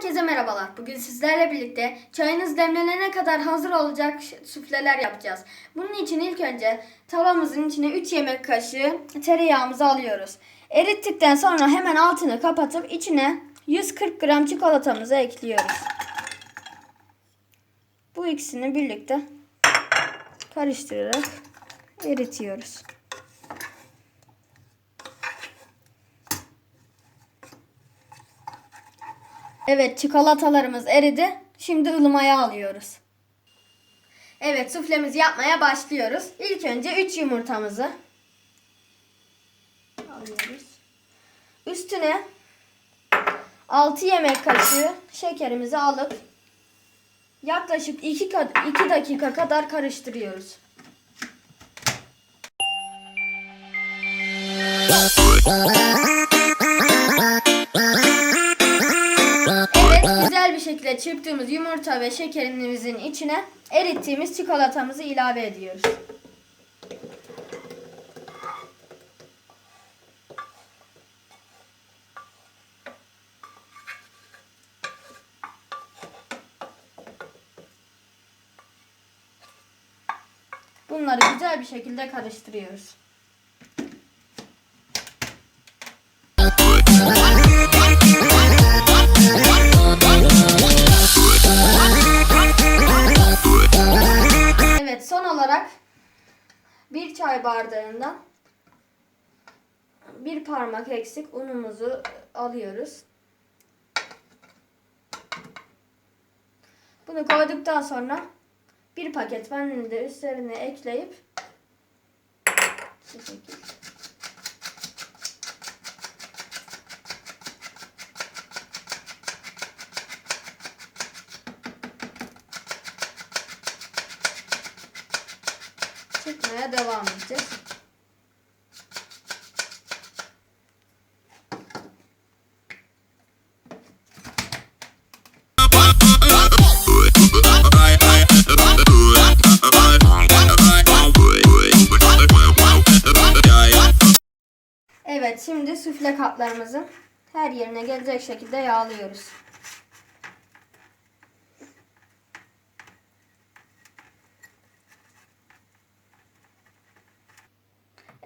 Herkese merhabalar. Bugün sizlerle birlikte çayınız demlenene kadar hazır olacak sufleler yapacağız. Bunun için ilk önce tavamızın içine 3 yemek kaşığı tereyağımızı alıyoruz. Erittikten sonra hemen altını kapatıp içine 140 gram çikolatamızı ekliyoruz. Bu ikisini birlikte karıştırarak eritiyoruz. Evet çikolatalarımız eridi. Şimdi ılımaya alıyoruz. Evet suflemizi yapmaya başlıyoruz. İlk önce 3 yumurtamızı alıyoruz. Üstüne 6 yemek kaşığı şekerimizi alıp yaklaşık 2, 2 dakika kadar karıştırıyoruz. şekilde çırptığımız yumurta ve şekerimizin içine erittiğimiz çikolatamızı ilave ediyoruz. Bunları güzel bir şekilde karıştırıyoruz. 1 çay bardağından bir parmak eksik unumuzu alıyoruz. Bunu koyduktan sonra bir paket vanilini de üzerine ekleyip şu şekilde Çıkmaya devam edeceğiz. Evet şimdi süfle kaplarımızın her yerine gelecek şekilde yağlıyoruz.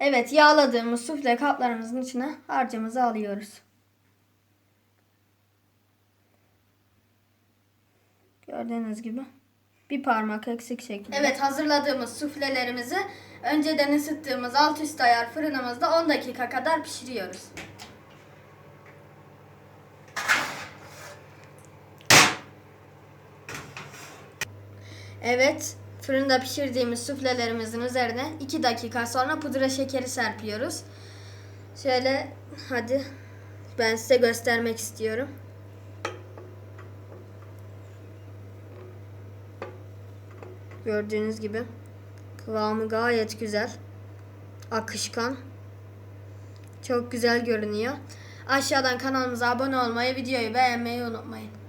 Evet yağladığımız sufle kaplarımızın içine harcımızı alıyoruz. Gördüğünüz gibi bir parmak eksik şekilde. Evet hazırladığımız suflelerimizi önceden ısıttığımız alt üst ayar fırınımızda 10 dakika kadar pişiriyoruz. Evet fırında pişirdiğimiz suflelerimizin üzerine 2 dakika sonra pudra şekeri serpiyoruz. Şöyle hadi ben size göstermek istiyorum. Gördüğünüz gibi kıvamı gayet güzel. Akışkan. Çok güzel görünüyor. Aşağıdan kanalımıza abone olmayı, videoyu beğenmeyi unutmayın.